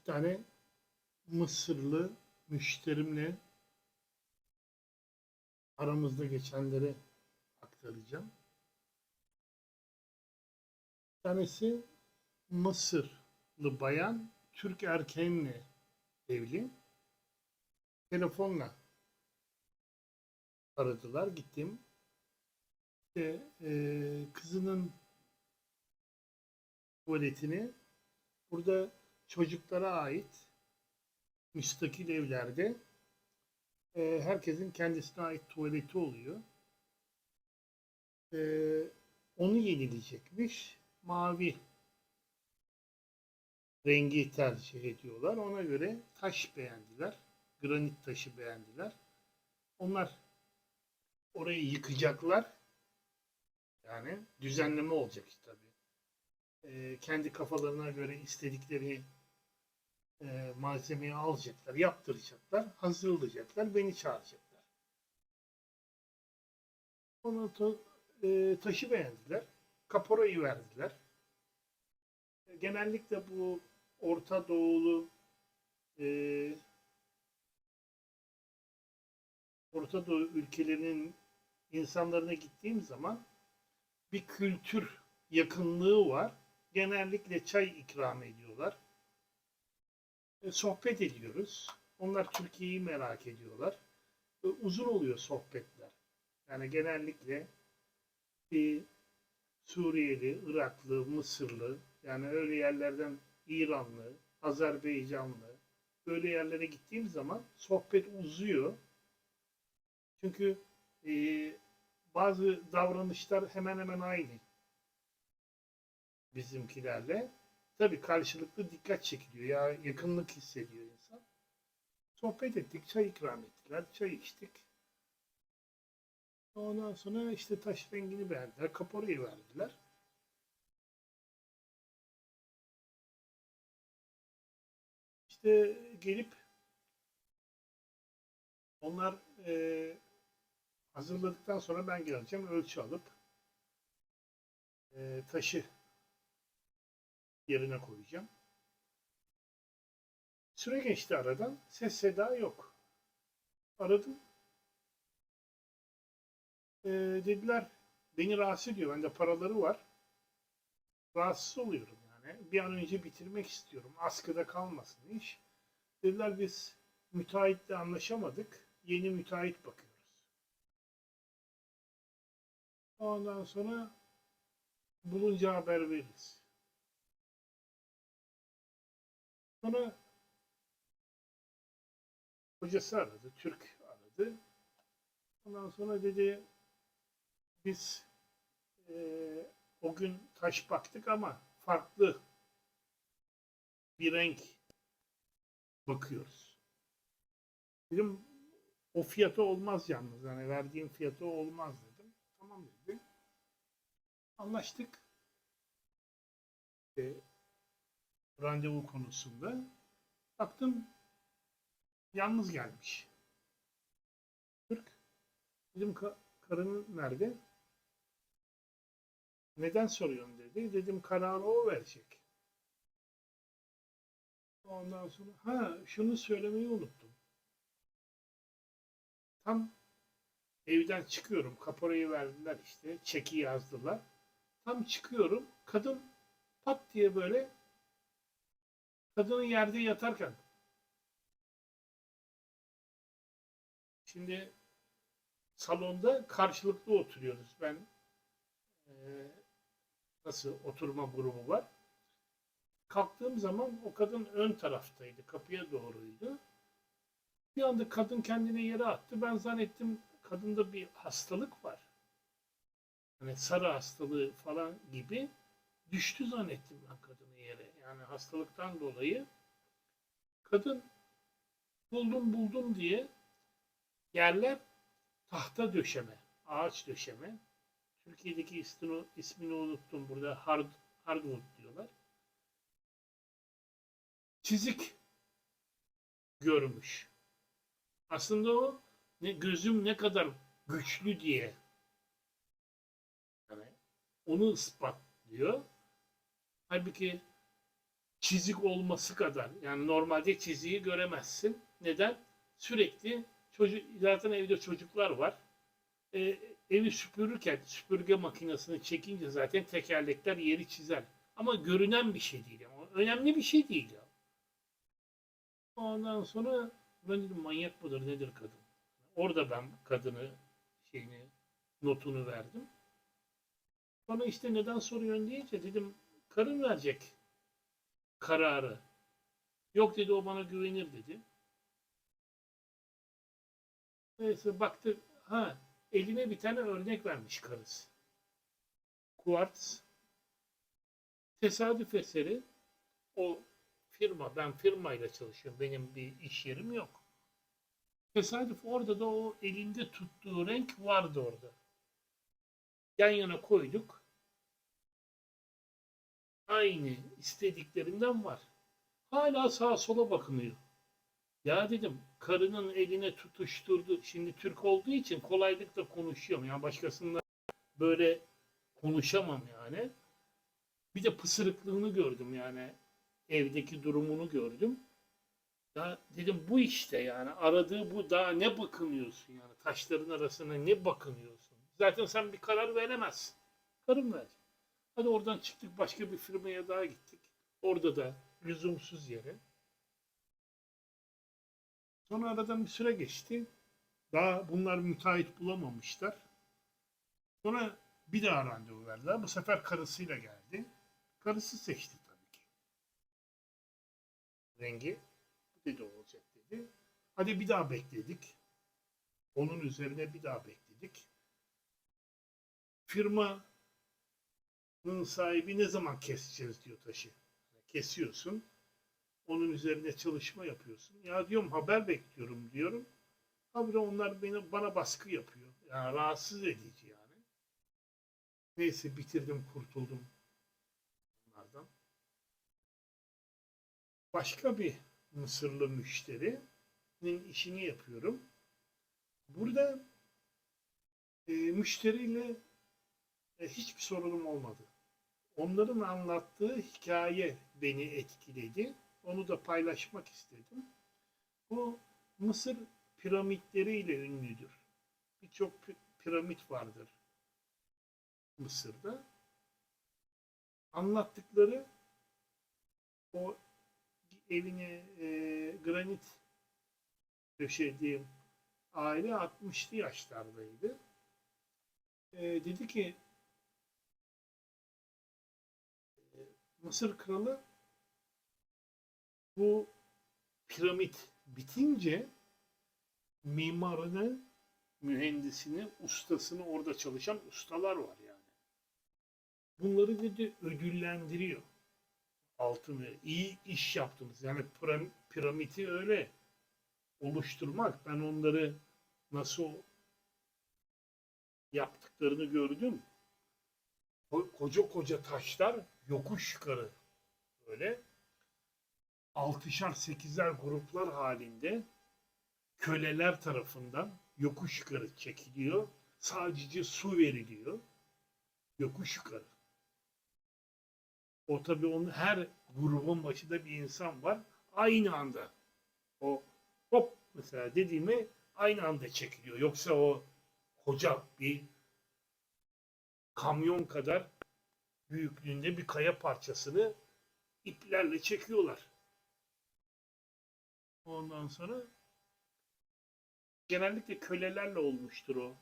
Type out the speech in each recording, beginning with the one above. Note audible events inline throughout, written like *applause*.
iki tane Mısırlı müşterimle aramızda geçenleri aktaracağım. Bir tanesi Mısırlı bayan Türk erkeğinle evli. Telefonla aradılar. Gittim. İşte, eee, kızının tuvaletini burada çocuklara ait müstakil evlerde eee, herkesin kendisine ait tuvaleti oluyor. Eee, onu yenileyecekmiş. Mavi rengi tercih ediyorlar. Ona göre taş beğendiler. Granit taşı beğendiler. Onlar orayı yıkacaklar. Yani düzenleme olacak tabii. Ee, kendi kafalarına göre istedikleri e, malzemeyi alacaklar, yaptıracaklar, hazırlayacaklar, beni çağıracaklar. Onu ta- e, taşı beğendiler, kaporayı verdiler. E, Genellikle bu Orta Doğulu e, Orta Doğu ülkelerinin insanlarına gittiğim zaman bir kültür yakınlığı var. Genellikle çay ikram ediyorlar. E, sohbet ediyoruz. Onlar Türkiye'yi merak ediyorlar. E, uzun oluyor sohbetler. Yani genellikle bir Suriyeli, Iraklı, Mısırlı, yani öyle yerlerden İranlı, Azerbaycanlı, böyle yerlere gittiğim zaman sohbet uzuyor. Çünkü e, bazı davranışlar hemen hemen aynı bizimkilerle. Tabii karşılıklı dikkat çekiliyor ya yakınlık hissediyor insan. Sohbet ettik, çay ikram ettiler, çay içtik. Ondan sonra işte taş rengini beğendiler, kaporayı verdiler. İşte gelip onlar e, hazırladıktan sonra ben geleceğim ölçü alıp e, taşı yerine koyacağım. Süre geçti aradan. Ses seda yok. Aradım. Ee, dediler beni rahatsız ediyor. Bende paraları var. Rahatsız oluyorum yani. Bir an önce bitirmek istiyorum. Askıda kalmasın iş. Dediler biz müteahhitle anlaşamadık. Yeni müteahhit bakıyoruz. Ondan sonra bulunca haber veririz. Sonra hocası aradı, Türk aradı. Ondan sonra dedi biz eee, o gün taş baktık ama farklı bir renk bakıyoruz. Dedim o fiyata olmaz yalnız. Yani verdiğim fiyata olmaz dedim. Tamam dedi. Anlaştık. E, randevu konusunda. Baktım yalnız gelmiş. Türk. Dedim "Ka- karının nerede? Neden soruyorsun dedi. Dedim kararı o verecek. Ondan sonra ha şunu söylemeyi unuttum. Tam evden çıkıyorum. Kaporayı verdiler işte. Çeki yazdılar. Tam çıkıyorum. Kadın pat diye böyle kadının yerde yatarken şimdi salonda karşılıklı oturuyoruz. Ben e, nasıl oturma grubu var. Kalktığım zaman o kadın ön taraftaydı. Kapıya doğruydu. Bir anda kadın kendini yere attı. Ben zannettim kadında bir hastalık var. Hani sarı hastalığı falan gibi düştü zannettim ben kadını hastalıktan dolayı kadın buldum buldum diye yerler tahta döşeme, ağaç döşeme. Türkiye'deki ismini, ismini unuttum. Burada hard, hardwood diyorlar. Çizik görmüş. Aslında o ne gözüm ne kadar güçlü diye yani onu ispatlıyor. Halbuki çizik olması kadar. Yani normalde çiziği göremezsin. Neden? Sürekli çocuk zaten evde çocuklar var. E, evi süpürürken süpürge makinesini çekince zaten tekerlekler yeri çizer. Ama görünen bir şey değil. Ama önemli bir şey değil ya. Ondan sonra ben dedim manyak mıdır nedir kadın? Orada ben kadını şeyini notunu verdim. Bana işte neden soruyorsun deyince dedim karın verecek kararı. Yok dedi o bana güvenir dedi. Neyse baktı ha eline bir tane örnek vermiş karısı. Kuartz. Tesadüf eseri o firma ben firmayla çalışıyorum. Benim bir iş yerim yok. Tesadüf orada da o elinde tuttuğu renk vardı orada. Yan yana koyduk. Aynı istediklerinden var. Hala sağa sola bakınıyor. Ya dedim karının eline tutuşturdu. Şimdi Türk olduğu için kolaylıkla konuşuyorum. Yani başkasında böyle konuşamam yani. Bir de pısırıklığını gördüm yani. Evdeki durumunu gördüm. Ya dedim bu işte yani aradığı bu daha ne bakınıyorsun yani taşların arasına ne bakınıyorsun? Zaten sen bir karar veremezsin. Karın ver. Hadi oradan çıktık başka bir firmaya daha gittik. Orada da lüzumsuz yere. Sonra aradan bir süre geçti. Daha bunlar müteahhit bulamamışlar. Sonra bir daha randevu verdiler. Bu sefer karısıyla geldi. Karısı seçti tabii ki. Rengi dedi olacak dedi. Hadi bir daha bekledik. Onun üzerine bir daha bekledik. Firmanın sahibi ne zaman keseceğiz diyor taşı. Kesiyorsun. Onun üzerine çalışma yapıyorsun. Ya diyorum haber bekliyorum diyorum. Habire onlar beni bana baskı yapıyor. Yani rahatsız edici yani. Neyse bitirdim kurtuldum bunlardan. Başka bir Mısırlı müşterinin işini yapıyorum. Burada e, müşteriyle e, hiçbir sorunum olmadı. Onların anlattığı hikaye beni etkiledi. Onu da paylaşmak istedim. Bu Mısır piramitleriyle ünlüdür. Birçok pi- piramit vardır Mısır'da. Anlattıkları o evine e, granit döşediğim aile 60'lı yaşlardaydı. E, dedi ki Mısır kralı bu piramit bitince mimarını, mühendisini, ustasını orada çalışan ustalar var yani. Bunları dedi ödüllendiriyor. Altını iyi iş yaptınız. Yani piram- piramidi öyle oluşturmak. Ben onları nasıl yaptıklarını gördüm. Ko- Koca koca taşlar yokuş yukarı böyle altışar sekizler gruplar halinde köleler tarafından yokuş yukarı çekiliyor. Sadece su veriliyor. Yokuş yukarı. O tabii onun her grubun başında bir insan var. Aynı anda o hop mesela dediğimi aynı anda çekiliyor. Yoksa o koca bir kamyon kadar büyüklüğünde bir kaya parçasını iplerle çekiyorlar. Ondan sonra genellikle kölelerle olmuştur o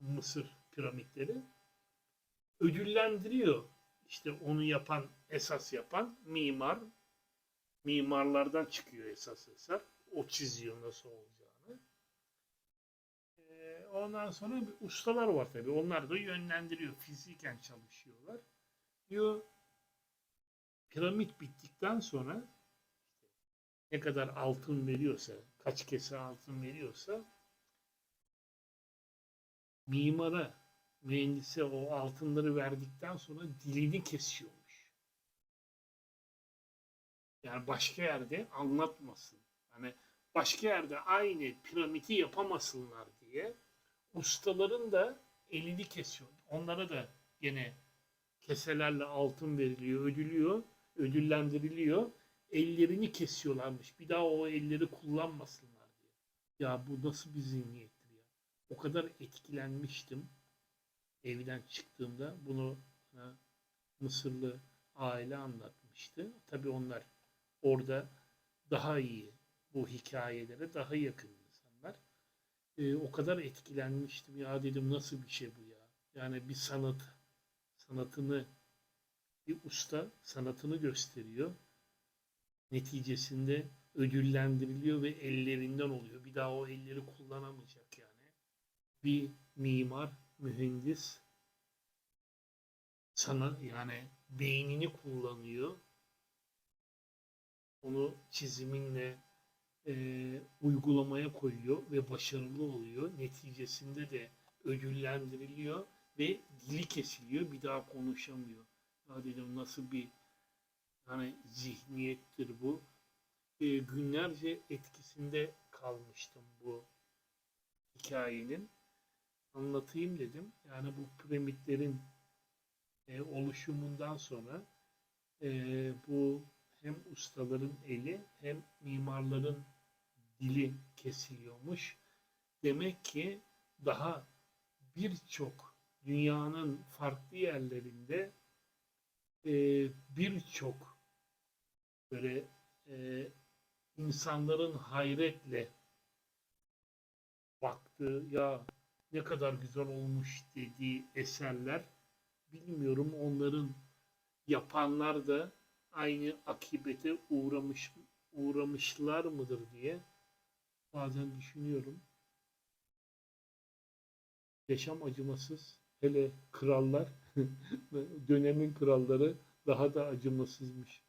Mısır piramitleri. Ödüllendiriyor. İşte onu yapan, esas yapan mimar. Mimarlardan çıkıyor esas eser. O çiziyor nasıl olacağını. Ondan sonra bir ustalar var tabii. Onlar da yönlendiriyor. Fiziken çalışıyorlar. Diyor piramit bittikten sonra ne kadar altın veriyorsa, kaç kese altın veriyorsa mimara, mühendise o altınları verdikten sonra dilini kesiyormuş. Yani başka yerde anlatmasın. Hani başka yerde aynı piramidi yapamasınlar diye ustaların da elini kesiyor. Onlara da gene keselerle altın veriliyor, ödülüyor. ödüllendiriliyor. Ellerini kesiyorlarmış. Bir daha o elleri kullanmasınlar diye. Ya bu nasıl bir zihniyettir ya. O kadar etkilenmiştim. Evden çıktığımda bunu bana Mısırlı aile anlatmıştı. Tabii onlar orada daha iyi bu hikayelere daha yakın. Ee, o kadar etkilenmiştim ya dedim nasıl bir şey bu ya. Yani bir sanat sanatını bir usta sanatını gösteriyor. Neticesinde ödüllendiriliyor ve ellerinden oluyor. Bir daha o elleri kullanamayacak yani. Bir mimar, mühendis sana yani beynini kullanıyor. Onu çiziminle e, uygulamaya koyuyor ve başarılı oluyor. Neticesinde de ödüllendiriliyor ve dili kesiliyor. Bir daha konuşamıyor. Ya dedim nasıl bir hani zihniyettir bu. E, günlerce etkisinde kalmıştım bu hikayenin. Anlatayım dedim. Yani bu piramitlerin e, oluşumundan sonra e, bu hem ustaların eli hem mimarların dili kesiliyormuş. Demek ki daha birçok dünyanın farklı yerlerinde e, birçok böyle e, insanların hayretle baktığı ya ne kadar güzel olmuş dediği eserler bilmiyorum onların yapanlar da aynı akibete uğramış uğramışlar mıdır diye bazen düşünüyorum. Yaşam acımasız. Hele krallar, *laughs* dönemin kralları daha da acımasızmış.